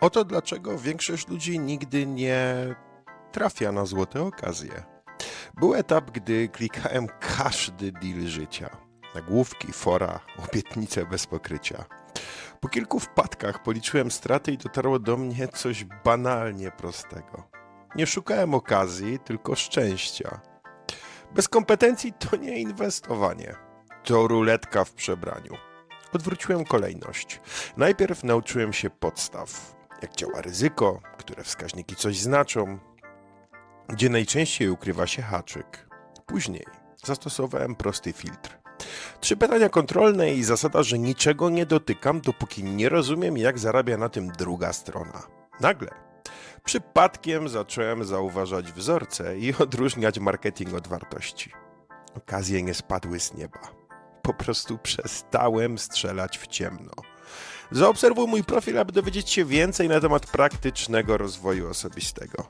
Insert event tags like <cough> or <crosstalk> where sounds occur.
Oto dlaczego większość ludzi nigdy nie trafia na złote okazje. Był etap, gdy klikałem każdy deal życia. Nagłówki, fora, obietnice bez pokrycia. Po kilku wpadkach policzyłem straty i dotarło do mnie coś banalnie prostego. Nie szukałem okazji, tylko szczęścia. Bez kompetencji to nie inwestowanie. To ruletka w przebraniu. Odwróciłem kolejność. Najpierw nauczyłem się podstaw. Jak działa ryzyko, które wskaźniki coś znaczą, gdzie najczęściej ukrywa się haczyk. Później zastosowałem prosty filtr. Trzy pytania kontrolne i zasada, że niczego nie dotykam, dopóki nie rozumiem, jak zarabia na tym druga strona. Nagle przypadkiem zacząłem zauważać wzorce i <laughs> odróżniać marketing od wartości. Okazje nie spadły z nieba. Po prostu przestałem strzelać w ciemno. Zaobserwuj mój profil, aby dowiedzieć się więcej na temat praktycznego rozwoju osobistego.